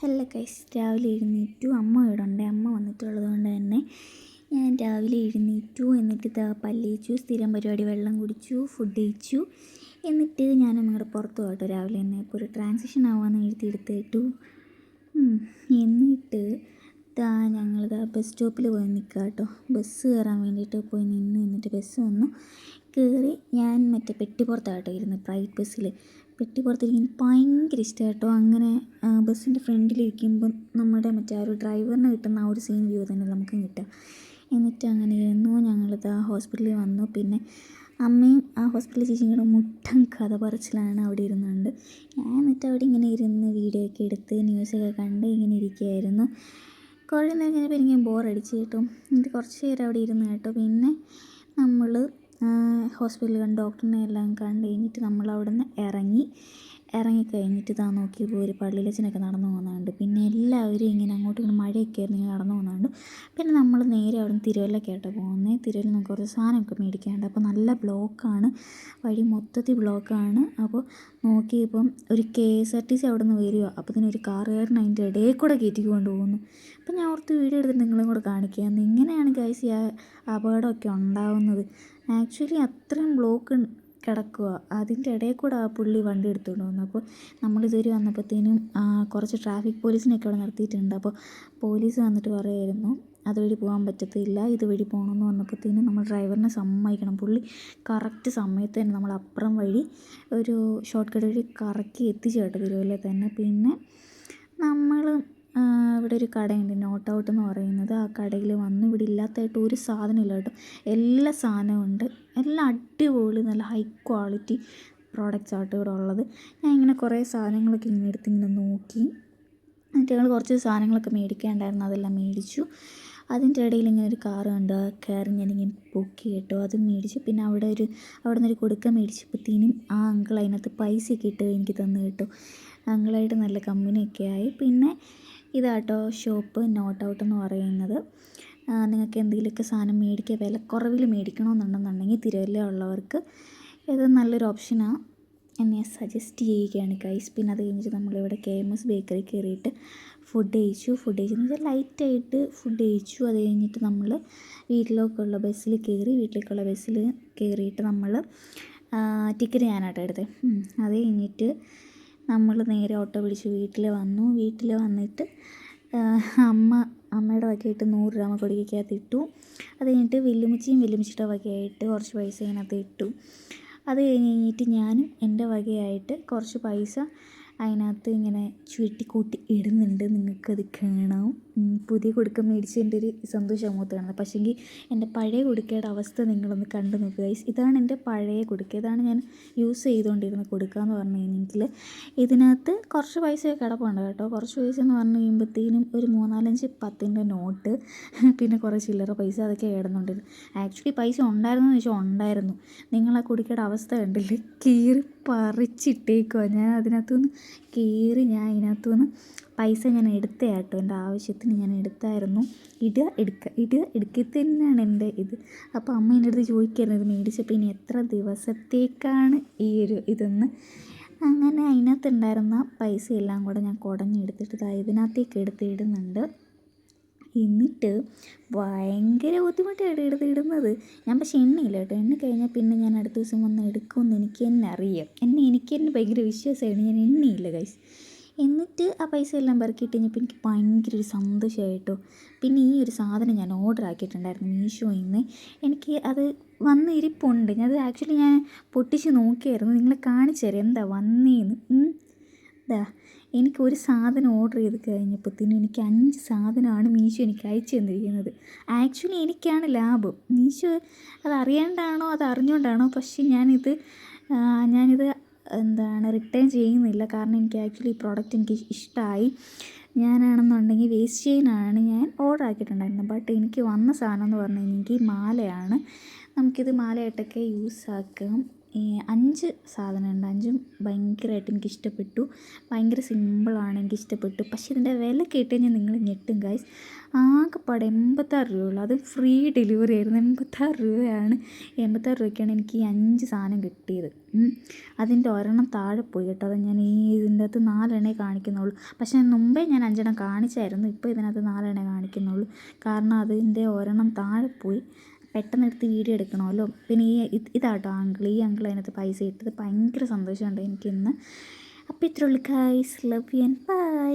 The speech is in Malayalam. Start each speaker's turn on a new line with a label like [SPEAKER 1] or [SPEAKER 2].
[SPEAKER 1] ഹലോ കൈസ് രാവിലെ എഴുന്നേറ്റു. അമ്മ ഇവിടെ ഉണ്ട്. അമ്മ വന്നിട്ടുള്ളത് കൊണ്ട് തന്നെ ഞാൻ രാവിലെ എഴുന്നേറ്റു. എന്നിട്ട് പല്ലിച്ചു സ്ഥിരം പരിപാടി വെള്ളം കുടിച്ചു ഫുഡ് കഴിച്ചു. എന്നിട്ട് ഞാൻ നിങ്ങളുടെ പുറത്ത് പോകട്ടോ. രാവിലെ തന്നെ ഇപ്പോൾ ഒരു ട്രാൻസിഷൻ ആവാമെന്ന് എഴുതി എടുത്തിട്ടു. എന്നിട്ട് ഇതാ ഞങ്ങളിതാ ബസ് സ്റ്റോപ്പിൽ പോയി നിൽക്കുക കേട്ടോ ബസ് കയറാൻ വേണ്ടിയിട്ട് പോയി നിന്ന്. എന്നിട്ട് ബസ് വന്നു. കയറി ഞാൻ മറ്റേ പെട്ടിപ്പുറത്താട്ടോ ഇരുന്ന്. പ്രൈവറ്റ് ബസ്സിൽ പെട്ടിപ്പുറത്തിരിക്കാൻ ഭയങ്കര ഇഷ്ടമാണ് കേട്ടോ. അങ്ങനെ ബസ്സിന്റെ ഫ്രണ്ടിലിരിക്കുമ്പം നമ്മുടെ മറ്റേ ആ ഒരു ഡ്രൈവറിന് കിട്ടുന്ന ആ ഒരു സെയിം വ്യൂ തന്നെ നമുക്കും കിട്ടുക എന്നിട്ട് അങ്ങനെ ഇരുന്നു ഞങ്ങളിത് ആ ഹോസ്പിറ്റലിൽ വന്നു. പിന്നെ അമ്മയും ആ ഹോസ്പിറ്റലിൽ ചേച്ചിയും കൂടെ മുട്ടം കഥ പറച്ചിലാണ് അവിടെ ഇരുന്നുണ്ട് ഞാൻ എന്നിട്ട് അവിടെ ഇങ്ങനെ ഇരുന്ന് വീഡിയോ ഒക്കെ എടുത്ത് ന്യൂസൊക്കെ കണ്ട് ഇങ്ങനെ ഇരിക്കുകയായിരുന്നു കുറേ നേരം കഴിഞ്ഞപ്പോൾ എനിക്ക് ബോറടിച്ച് കേട്ടോ. എന്നിട്ട് കുറച്ച് നേരം അവിടെ ഇരുന്ന് കേട്ടോ. പിന്നെ നമ്മൾ ഹോസ്പിറ്റലിൽ കണ്ട് ഡോക്ടറിനെ എല്ലാം കണ്ട് കഴിഞ്ഞിട്ട് നമ്മൾ അവിടെ നിന്ന് ഇറങ്ങി. ഇറങ്ങിക്കഴിഞ്ഞിട്ട് ഇതാ നോക്കിയപ്പോൾ ഒരു പള്ളിയിലച്ചനൊക്കെ നടന്നു പോകുന്നുണ്ട്. പിന്നെ എല്ലാവരും ഇങ്ങനെ അങ്ങോട്ടും ഇങ്ങനെ മഴയൊക്കെ ആയിരുന്നു ഇങ്ങനെ നടന്നു പോകുന്നുണ്ട്. പിന്നെ നമ്മൾ നേരെ അവിടെ നിന്ന് തിരുവല്ലക്കായിട്ട് പോകുന്നത്. തിരുവല്ല നമുക്ക് കുറച്ച് സാധനമൊക്കെ മേടിക്കാനുണ്ട്. അപ്പോൾ നല്ല ബ്ലോക്കാണ്. വഴി മൊത്തത്തിൽ ബ്ലോക്കാണ്. അപ്പോൾ നോക്കിയപ്പം ഒരു K S R T C അവിടെ നിന്ന് വരിക അപ്പോൾ തന്നെ ഒരു കാറുകാരൻ അതിന്റെ ഇടയിൽ കൂടെ കയറ്റിക്ക് കൊണ്ടുപോകുന്നു. അപ്പോൾ ഞാൻ ഓർത്ത് വീഡിയോ എടുത്തിട്ട് നിങ്ങളും കൂടെ കാണിക്കാം. ഇങ്ങനെയാണ് ഗൈസ് ഈ അപകടമൊക്കെ ഉണ്ടാവുന്നത്. ആക്ച്വലി അത്രയും ബ്ലോക്ക് കിടക്കുക അതിന്റെ ഇടയിൽ കൂടെ ആ പുള്ളി വണ്ടി എടുത്തുകൊണ്ട് വന്നു. അപ്പോൾ നമ്മൾ ഇതുവരെ വന്നപ്പോഴത്തേനും കുറച്ച് ട്രാഫിക് പോലീസിനെയൊക്കെ അവിടെ നിർത്തിയിട്ടുണ്ട്. അപ്പോൾ പോലീസ് വന്നിട്ട് പറയുമായിരുന്നു അതുവഴി പോകാൻ പറ്റത്തില്ല ഇതുവഴി പോകണമെന്ന് പറഞ്ഞപ്പോഴത്തേനും നമ്മൾ ഡ്രൈവറിനെ സമ്മതിക്കണം. പുള്ളി കറക്റ്റ് സമയത്ത് തന്നെ നമ്മൾ അപ്പുറം വഴി ഒരു ഷോർട്ട് കട്ട് വഴി കറക്കി എത്തിച്ചു കേട്ടോ തിരുവല്ല തന്നെ. പിന്നെ നമ്മൾ ഇവിടെ ഒരു കടയുണ്ട്. നോട്ട് ഔട്ട് എന്ന് പറയുന്നത്. ആ കടയിൽ വന്ന് ഇവിടെ ഇല്ലാത്തതായിട്ട് ഒരു സാധനം ഇല്ല കേട്ടോ. എല്ലാ സാധനവും ഉണ്ട്. എല്ലാം അടിപൊളി നല്ല ഹൈ ക്വാളിറ്റി പ്രോഡക്റ്റ്സ് ആട്ടോ ഇവിടെ ഉള്ളത്. ഞാൻ ഇങ്ങനെ കുറേ സാധനങ്ങളൊക്കെ ഇങ്ങനെ എടുത്ത് ഇങ്ങനെ നോക്കി. എന്നിട്ട് ഞങ്ങൾ കുറച്ച് സാധനങ്ങളൊക്കെ മേടിക്കേണ്ടായിരുന്നു. അതെല്ലാം മേടിച്ചു. അതിന്റെ ഇടയിൽ ഇങ്ങനെ ഒരു കാറ് കണ്ട്. ആ കയറി ഞാനിങ്ങനെ പൊക്കി കേട്ടോ. അതും മേടിച്ചു. പിന്നെ അവിടെ ഒരു അവിടെ നിന്നൊരു കൊടുക്ക മേടിച്ചപ്പോഴത്തേനും ആ അങ്കിൾ അതിനകത്ത് പൈസയൊക്കെ ഇട്ട് എനിക്ക് തന്നു കേട്ടോ. അങ്കിളായിട്ട് നല്ല കമ്പനിയൊക്കെ ആയി. പിന്നെ ഇതാട്ടോ ഷോപ്പ് നോട്ട് ഔട്ട് എന്ന് പറയുന്നത്. നിങ്ങൾക്ക് എന്തെങ്കിലുമൊക്കെ സാധനം മേടിക്കുക വിലക്കുറവിൽ മേടിക്കണമെന്നുണ്ടെന്നുണ്ടെങ്കിൽ തിരുവല്ല ഉള്ളവർക്ക് ഇത് നല്ലൊരു ഓപ്ഷനാണ് എന്നെ സജസ്റ്റ് ചെയ്യുകയാണ് കൈസ് പിന്നെ അത് കഴിഞ്ഞിട്ട് നമ്മളിവിടെ കെ എം എസ് ബേക്കറി കയറിയിട്ട് ഫുഡ് കഴിച്ചു. ഫുഡ് കഴിച്ചെന്ന് വെച്ചാൽ ലൈറ്റായിട്ട് ഫുഡ് കഴിച്ചു. അത് കഴിഞ്ഞിട്ട് നമ്മൾ വീട്ടിലേക്കുള്ള ബസ്സിൽ കയറി വീട്ടിലേക്കുള്ള ബസ്സിൽ കയറിയിട്ട് നമ്മൾ ടിക്കറ്റ് ഞാനാട്ടോ എടുത്തത്. അത് കഴിഞ്ഞിട്ട് നമ്മൾ നേരെ ഓട്ടോ പിടിച്ച് വീട്ടിൽ വന്നു. വീട്ടിൽ വന്നിട്ട് അമ്മ അമ്മയുടെ വകയായിട്ട് നൂറ് രൂപ കൊടുക്കാത്ത ഇട്ടു. അത് കഴിഞ്ഞിട്ട് വെല്ലുമിച്ചിയും വെല്ലുമിച്ചിയുടെ വകയായിട്ട് കുറച്ച് പൈസ അതിനകത്ത് ഇട്ടു. അത് കഴിഞ്ഞ് കഴിഞ്ഞിട്ട് ഞാനും എന്റെ വകയായിട്ട് കുറച്ച് പൈസ അതിനകത്ത് ഇങ്ങനെ ചുരുട്ടിക്കൂട്ടി ഇടുന്നുണ്ട്. നിങ്ങൾക്കത് കാണാം. പുതിയ കുടുക്ക മേടിച്ചതിന്റെ ഒരു സന്തോഷം മുഖത്ത് കാണുന്നത് പക്ഷേങ്കിൽ എന്റെ പഴയ കുടുക്കയുടെ അവസ്ഥ നിങ്ങളൊന്ന് കണ്ടു നോക്കുക ഇതാണ് എന്റെ പഴയ കുടുക്ക. ഇതാണ് ഞാൻ യൂസ് ചെയ്തുകൊണ്ടിരുന്ന കുടുക്ക എന്ന് പറഞ്ഞു കഴിഞ്ഞെങ്കിൽ. ഇതിനകത്ത് കുറച്ച് പൈസ കിടപ്പുണ്ട് കേട്ടോ. കുറച്ച് പൈസ എന്ന് പറഞ്ഞു കഴിയുമ്പോഴത്തേനും ഒരു മൂന്നാലഞ്ച് പത്തിന്റെ നോട്ട്. പിന്നെ കുറേ ചില്ലറ പൈസ അതൊക്കെ കിടന്നുകൊണ്ടിരുന്നു. ആക്ച്വലി പൈസ ഉണ്ടായിരുന്നു എന്ന് വെച്ചാൽ ഉണ്ടായിരുന്നു. നിങ്ങൾ ആ കുടുക്കയുടെ അവസ്ഥ കണ്ടില്ലേ? കീറി പറിച്ചിട്ടേക്കുവാ. ഞാൻ അതിനകത്തുനിന്ന് കീറി ഞാൻ അതിനകത്തുനിന്ന് പൈസ ഞാൻ എടുത്തയാട്ടോ എന്റെ ആവശ്യത്തിന് ഞാൻ എടുത്തായിരുന്നു. ഇടുക എടുക്കുക ഇടുക എടുക്കുക തന്നെയാണ് എന്റെ ഇത്. അപ്പോൾ അമ്മ എന്റെ അടുത്ത് ചോദിക്കായിരുന്നു ഇത് മേടിച്ചപ്പോൾ ഇനി എത്ര ദിവസത്തേക്കാണ് ഈ ഒരു ഇതെന്ന്. അങ്ങനെ അതിനകത്തുണ്ടായിരുന്ന പൈസ എല്ലാം കൂടെ ഞാൻ കുടഞ്ഞെടുത്തിട്ട് ഇതിനകത്തേക്ക് എടുത്ത് ഇടുന്നുണ്ട്. എന്നിട്ട് ഭയങ്കര ബുദ്ധിമുട്ടായിട്ട് എടുത്ത് ഇടുന്നത്. ഞാൻ പക്ഷേ എണ്ണയില്ല കേട്ടോ. എണ്ണ കഴിഞ്ഞാൽ പിന്നെ ഞാൻ അടുത്ത ദിവസം വന്ന് എടുക്കുമെന്ന് എനിക്ക് തന്നെ അറിയാം. എന്നെ എനിക്ക് തന്നെ ഭയങ്കര വിശ്വാസമായിരുന്നു. ഞാൻ എണ്ണയില്ല കൈസ് എന്നിട്ട് ആ പൈസ എല്ലാം പെറുക്കിയിട്ട് കഴിഞ്ഞപ്പോൾ എനിക്ക് ഭയങ്കര ഒരു സന്തോഷമായിട്ടോ പിന്നെ ഈ ഒരു സാധനം ഞാൻ ഓർഡർ ആക്കിയിട്ടുണ്ടായിരുന്നു മീഷോയിൽ നിന്ന്. എനിക്ക് അത് വന്ന് ഇരിപ്പുണ്ട്. അത് ആക്ച്വലി ഞാൻ പൊട്ടിച്ച് നോക്കിയായിരുന്നു. നിങ്ങളെ കാണിച്ചു തരാം. എന്താ വന്നേന്ന്? ഇതാ എനിക്ക് ഒരു സാധനം ഓർഡർ ചെയ്ത് കഴിഞ്ഞപ്പോഴത്തേനും എനിക്ക് അഞ്ച് സാധനമാണ് മീശോ എനിക്ക് അയച്ചു തന്നിരിക്കുന്നത്. ആക്ച്വലി എനിക്കാണ് ലാഭം. മീശോ അത് അതറിഞ്ഞുകൊണ്ടാണോ പക്ഷേ ഞാനിത് ഞാനിത് എന്താണ് റിട്ടേൺ ചെയ്യുന്നില്ല. കാരണം എനിക്ക് ആക്ച്വലി ഈ പ്രോഡക്റ്റ് എനിക്ക് ഇഷ്ടമായി ഞാനാണെന്നുണ്ടെങ്കിൽ വേസ്റ്റ് ചെയിനാണ് ഞാൻ ഓർഡർ ആക്കിയിട്ടുണ്ടായിരുന്നത്. ബട്ട് എനിക്ക് വന്ന സാധനം എന്ന് പറഞ്ഞു കഴിഞ്ഞെങ്കിൽ മാലയാണ്. നമുക്കിത് മാലയായിട്ടൊക്കെ യൂസ് ആക്കാം. അഞ്ച് സാധനമുണ്ട്. അഞ്ചും ഭയങ്കരമായിട്ട് എനിക്ക് ഇഷ്ടപ്പെട്ടു ഭയങ്കര സിമ്പിളാണ് എനിക്ക് ഇഷ്ടപ്പെട്ടു പക്ഷേ ഇതിന്റെ വില കേട്ട് കഴിഞ്ഞാൽ നിങ്ങൾ ഞെട്ടും ഗൈസ് ആകെപ്പാടെ എൺപത്താറ് രൂപയുള്ളൂ. അത് ഫ്രീ ഡെലിവറി ആയിരുന്നു. എൺപത്താറ് രൂപയാണ്. എൺപത്താറ് രൂപയ്ക്കാണ് എനിക്ക് ഈ അഞ്ച് സാധനം കിട്ടിയത്. അതിന്റെ ഒരെണ്ണം താഴെ പോയി കേട്ടോ. അത് ഞാൻ ഈ ഇതിന്റെ അകത്ത് നാലെണ്ണേ കാണിക്കുന്നുള്ളൂ. പക്ഷേ മുമ്പേ ഞാൻ അഞ്ചെണ്ണം കാണിച്ചായിരുന്നു. ഇപ്പോൾ ഇതിനകത്ത് നാലെണ്ണേ കാണിക്കുന്നുള്ളൂ. കാരണം അതിന്റെ ഒരെണ്ണം താഴെ പോയി. പെട്ടെന്ന് എടുത്ത് വീഡിയോ എടുക്കണമല്ലോ. പിന്നെ ഈ ഇത് ഇതാട്ടോ അങ്കിൾ ഈ അങ്കിൾ അതിനകത്ത് പൈസ ഇട്ടത് ഭയങ്കര സന്തോഷമുണ്ട് എനിക്കിന്ന്. അപ്പോൾ ഇത്രയുള്ളൂ guys love you and bye